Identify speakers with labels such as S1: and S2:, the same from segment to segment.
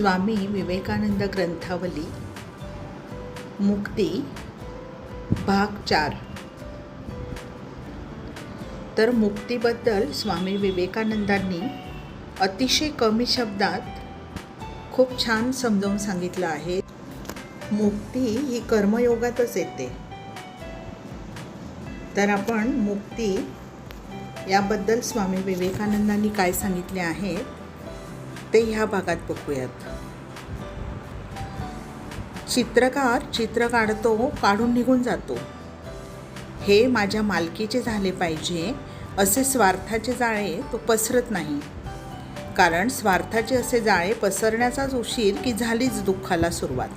S1: स्वामी विवेकानंद ग्रंथावली मुक्ती भाग चार. तर मुक्तीबद्दल स्वामी विवेकानंदांनी अतिशय कमी शब्दात खूप छान समजावून सांगितलं आहे. मुक्ती ही कर्मयोगातच येते. तर आपण मुक्ती याबद्दल स्वामी विवेकानंदांनी काय सांगितले आहे ते ह्या भागात बघूयात. चित्रकार चित्र काढतो काढून निघून जातो. हे माझ्या मालकीचे झाले पाहिजे असे स्वार्थाचे जाळे तो पसरत नाही. कारण स्वार्थाचे असे जाळे पसरण्याचाच उशीर की झालीच दुःखाला सुरुवात.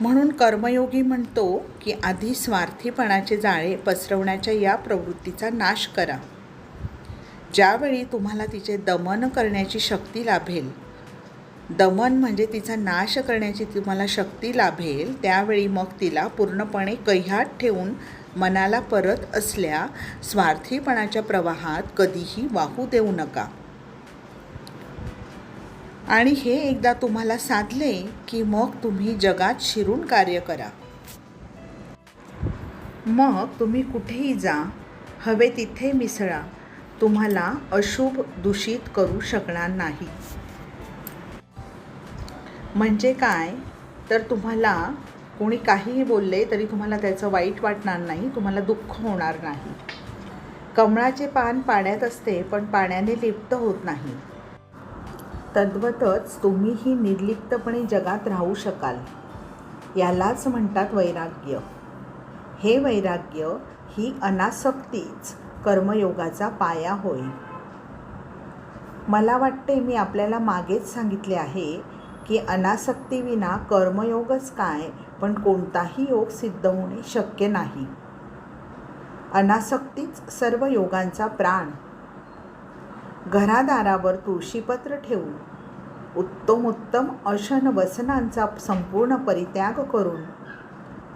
S1: म्हणून कर्मयोगी म्हणतो की आधी स्वार्थीपणाचे जाळे पसरवण्याच्या या प्रवृत्तीचा नाश करा. ज्यावेळी तुम्हाला तिचे दमन करण्याची शक्ती लाभेल दमन म्हणजे तिचा नाश करण्याची तुम्हाला शक्ती लाभेल त्यावेळी मग तिला पूर्णपणे कह्यात ठेवून मनाला परत असल्या स्वार्थीपणाच्या प्रवाहात कधीही वाहू देऊ नका. आणि हे एकदा तुम्हाला साधले की मग तुम्ही जगात शिरून कार्य करा. मग तुम्ही कुठेही जा हवे तिथे मिसळा तुम्हाला अशुभ दूषित करू शकणार नाही. म्हणजे काय? तर तुम्हाला कोणी काहीही बोलले तरी तुम्हाला त्याचं वाईट वाटणार नाही तुम्हाला दुःख होणार नाही. कमळाचे पान पाण्यात असते पण पाण्याने लिप्त होत नाही. तद्वतच तुम्हीही निर्लिप्तपणे जगात राहू शकाल. यालाच म्हणतात वैराग्य. हे वैराग्य ही अनासक्तीच कर्मयोगाचा पाया होय. मला वाटते मी आपल्याला मागेच सांगितले आहे की अनासक्तीविना कर्मयोगच काय? पण कोणताही योग सिद्ध होणे शक्य नाही. अनासक्तीच सर्व योगांचा प्राण. घरादारावर तुळशीपत्र ठेवून उत्तमोत्तम अशन वसनांचा संपूर्ण परित्याग करून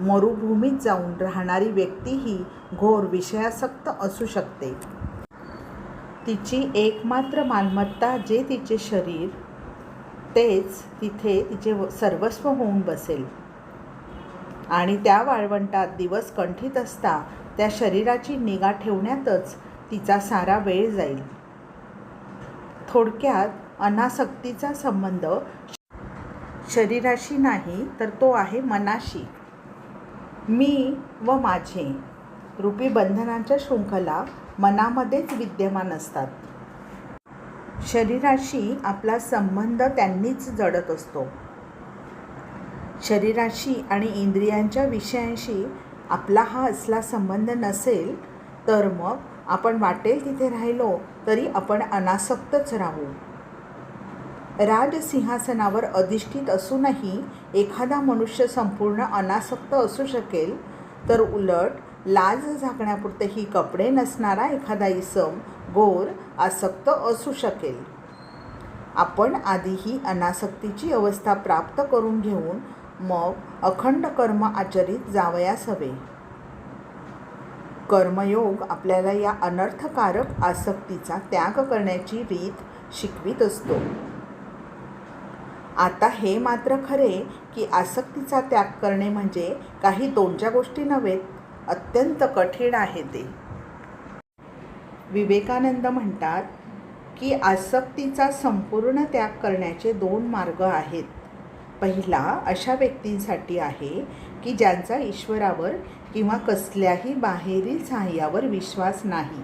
S1: मरुभूमीत जाऊन राहणारी व्यक्तीही घोर विषयासक्त असू शकते. तिची एकमात्र मालमत्ता जे तिचे शरीर तेच तिथे तिचे सर्वस्व होऊन बसेल. आणि त्या वाळवंटात दिवस कंठीत असता त्या शरीराची निगा ठेवण्यातच तिचा सारा वेळ जाईल. थोडक्यात अनासक्तीचा संबंध शरीराशी नाही तर तो आहे मनाशी. मी व माझे. रूपी बंधनांच्या शृंखला मनामध्येच विद्यमान असतात. शरीराशी आपला संबंध त्यांनीच जडत असतो. शरीराशी आणि इंद्रियांच्या विषयांशी आपला हा असला संबंध नसेल तर मग आपण वाटेल तिथे राहिलो तरी आपण अनासक्तच राहू. राजसिंहासनावर अधिष्ठित असूनही एखादा मनुष्य संपूर्ण अनासक्त असू शकेल तर उलट लाज झाकण्यापुरतेही कपडे नसणारा एखादा इसम गोर आसक्त असू शकेल. आपण आधीही अनासक्तीची अवस्था प्राप्त करून घेऊन मग अखंड कर्म आचरित जावयास हवे. कर्मयोग आपल्याला या अनर्थकारक आसक्तीचा त्याग करण्याची रीत शिकवित असतो. आता हे मात्र खरे की आसक्तीचा त्याग करणे म्हणजे काही दोनच्या गोष्टी नव्हेत अत्यंत कठीण आहे ते. विवेकानंद म्हणतात की आसक्तीचा संपूर्ण त्याग करण्याचे दोन मार्ग आहेत. पहिला अशा व्यक्तींसाठी आहे की ज्यांचा ईश्वरावर किंवा कसल्याही बाहेरील सहाय्यावर विश्वास नाही.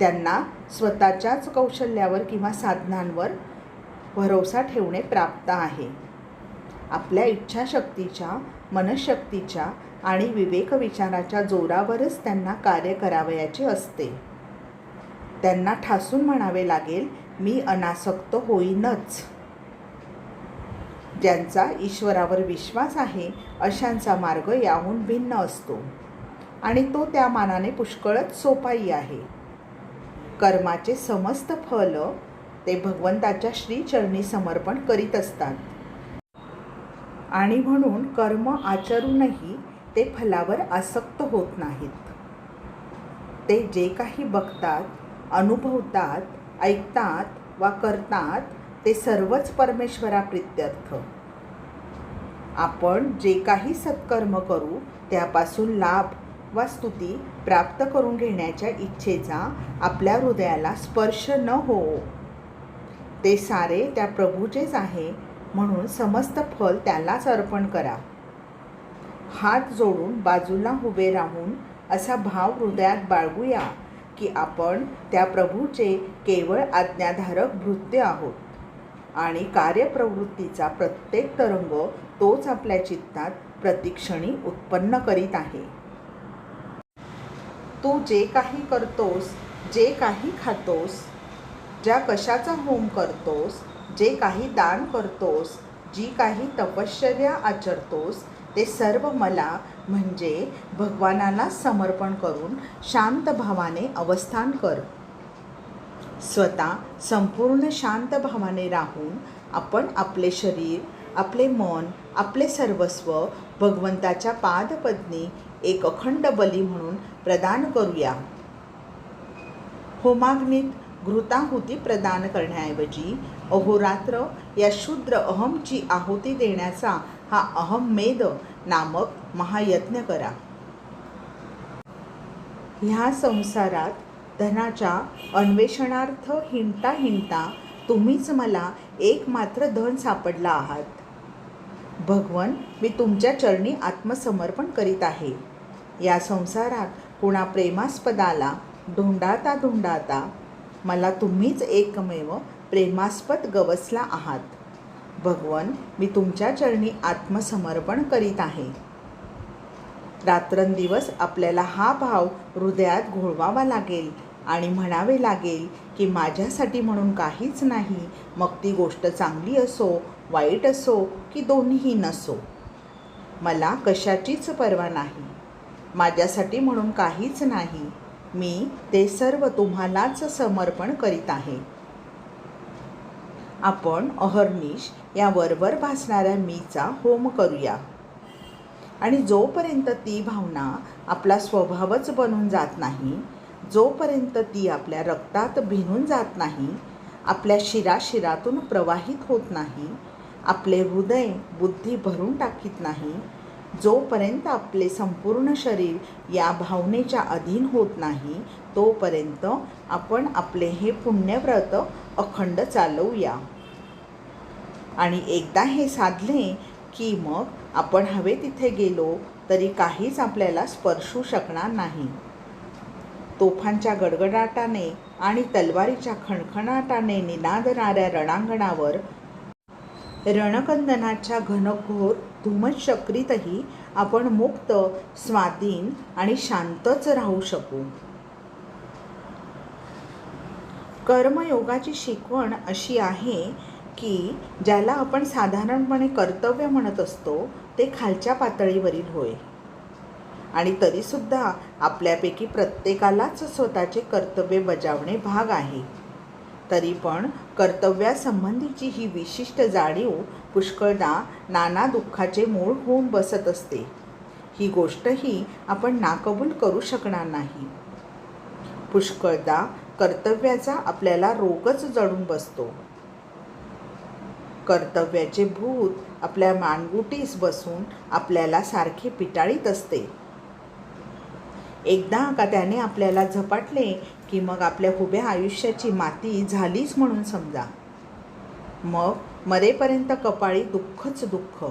S1: त्यांना स्वतःच्याच कौशल्यावर किंवा साधनांवर भरोसा ठेवणे प्राप्त आहे. आपल्या इच्छाशक्तीच्या मनशक्तीच्या आणि विवेक विचाराच्या जोरावरच त्यांना कार्य करावयाचे असते. त्यांना ठासून म्हणावे लागेल मी अनासक्त होईनच. ज्यांचा ईश्वरावर विश्वास आहे अशांचा मार्ग याहून भिन्न असतो. आणि तो त्या मानाने पुष्कळच सोपाई आहे. कर्माचे समस्त फल ते भगवंताच्या श्रीचरणी समर्पण करीत असतात. आणि म्हणून कर्म आचरूनही ते फलावर आसक्त होत नाहीत. ते जे काही बघतात अनुभवतात ऐकतात वा करतात ते सर्वच परमेश्वरा प्रित्यर्थ आपण जे काही सत्कर्म करू त्यापासून लाभ वा स्तुती प्राप्त करून घेण्याच्या इच्छेचा आपल्या हृदयाला स्पर्श न हो. ते सारे त्या प्रभूचेच आहे म्हणून समस्त फल त्यालाच अर्पण करा. हात जोडून बाजूला उभे राहून असा भाव हृदयात बाळगूया. की आपण त्या प्रभूचे केवळ आज्ञाधारक भृत्य आहोत. आणि कार्यप्रवृत्तीचा प्रत्येक तरंग तोच आपल्या चित्तात प्रतिक्षणी उत्पन्न करीत आहे. तू जे काही करतोस जे काही खातोस ज्या कशाचा होम करतोस जे काही दान करतोस जी काही तपश्चर्या आचरतोस ते सर्व मला म्हणजे भगवानाला समर्पण करून शांत भावाने अवस्थान कर. स्वतः संपूर्ण शांत भावाने राहून आपण आपले शरीर आपले मन आपले सर्वस्व भगवंताच्या पादपद्नी एक अखंड बली म्हणून प्रदान करूया. होमाग्नीत घृताहुती प्रदान करण्याऐवजी अहोरात्र या शूद्र अहमची आहुती देण्याचा हा अहमेद नामक महायज्ञ करा. ह्या संसारात धनाच्या अन्वेषणार्थ हिंडता हिंडता तुम्हीच मला एकमात्र धन सापडला आहात. भगवन मी तुमच्या चरणी आत्मसमर्पण करीत आहे. या संसारात कुणा प्रेमास्पदाला धुंडाता धुंडाता मला तुम्हीच एकमेव प्रेमास्पद गवसला आहात. भगवन मी तुमच्या चरणी आत्मसमर्पण करीत आहे. रात्रंदिवस आपल्याला हा भाव हृदयात घोळवावा लागेल आणि म्हणावे लागेल की माझ्यासाठी म्हणून काहीच नाही. मग ती गोष्ट चांगली असो वाईट असो की दोन्हीही नसो. मला कशाचीच पर्वा नाही. माझ्यासाठी म्हणून काहीच नाही. मी ते सर्व तुम्हालाच समर्पण करीत आहे. आपण अहर्निश या वरवर भासणाऱ्या मीचा होम करूया. आणि जोपर्यंत ती भावना आपला स्वभावच बनून जात नाही जोपर्यंत ती आपल्या रक्तात भिनून जात नाही आपल्या शिराशिरातून प्रवाहित होत नाही आपले हृदय बुद्धी भरून टाकीत नाही जोपर्यंत आपले संपूर्ण शरीर या भावनेच्या अधीन होत नाही तोपर्यंत आपण आपले हे पुण्यव्रत अखंड चालवूया. आणि एकदा हे साधले की मग आपण हवे तिथे गेलो तरी काहीच आपल्याला स्पर्शू शकणार नाही. तोफांच्या गडगडाटाने आणि तलवारीच्या खणखणाटाने निनादणाऱ्या रणांगणावर रणकंदनाच्या घनघोर धुमचक्रीतही आपण मुक्त स्वाधीन आणि शांतच राहू शकू. कर्मयोगाची शिकवण अशी आहे की ज्याला आपण साधारणपणे कर्तव्य म्हणत असतो ते खालच्या पातळीवरील होय. आणि तरीसुद्धा आपल्यापैकी प्रत्येकालाच स्वतःचे कर्तव्य बजावणे भाग आहे. तरी पण कर्तव्यासंबंधीची ही विशिष्ट जाणीव पुष्कळदा नाना दुःखाचे मूळ होऊन बसत असते. ही गोष्टही आपण नाकबूल करू शकणार नाही. पुष्कळदा कर्तव्याचा आपल्याला रोगच जडून बसतो. कर्तव्याचे भूत आपल्या मानगुटीस बसून आपल्याला सारखे पिटाळीत असते. एकदा का त्याने आपल्याला झपाटले की मग आपल्या उभ्या आयुष्याची माती झालीच म्हणून समजा. मग मरेपर्यंत कपाळी दुःखच दुःख.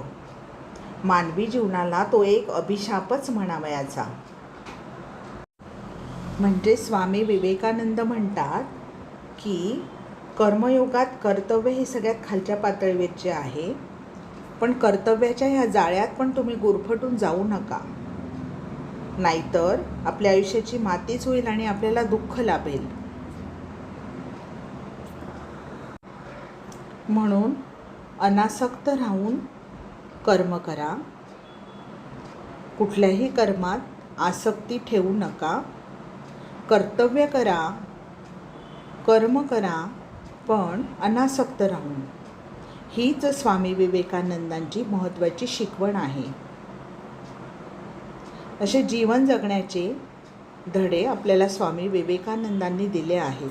S1: मानवी जीवनाला तो एक अभिशापच म्हणावयाचा. म्हणजे स्वामी विवेकानंद म्हणतात की कर्मयोगात कर्तव्य हे सगळ्यात खालच्या पातळीवरचे आहे पण कर्तव्याच्या ह्या जाळ्यात पण तुम्ही गुरफटून जाऊ नका. नाहीतर आपल्या आयुष्याची मातीच होईल आणि आपल्याला दुःख लाभेल. म्हणून अनासक्त राहून कर्म करा. कुठल्याही कर्मात आसक्ती ठेवू नका. कर्तव्य करा कर्म करा पण अनासक्त राहून हीच स्वामी विवेकानंदांची महत्त्वाची शिकवण आहे. असे जीवन जगण्याचे धडे आपल्याला स्वामी विवेकानंदांनी दिले आहेत.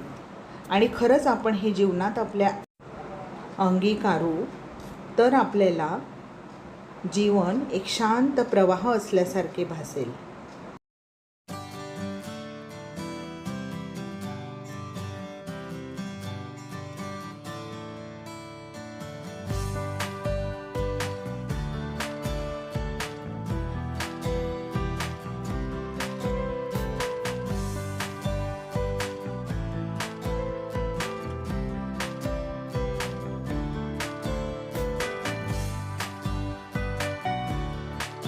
S1: आणि खरंच आपण हे जीवनात आपल्या अंगीकारू तर आपल्याला जीवन एक शांत प्रवाह असल्यासारखे भासेल.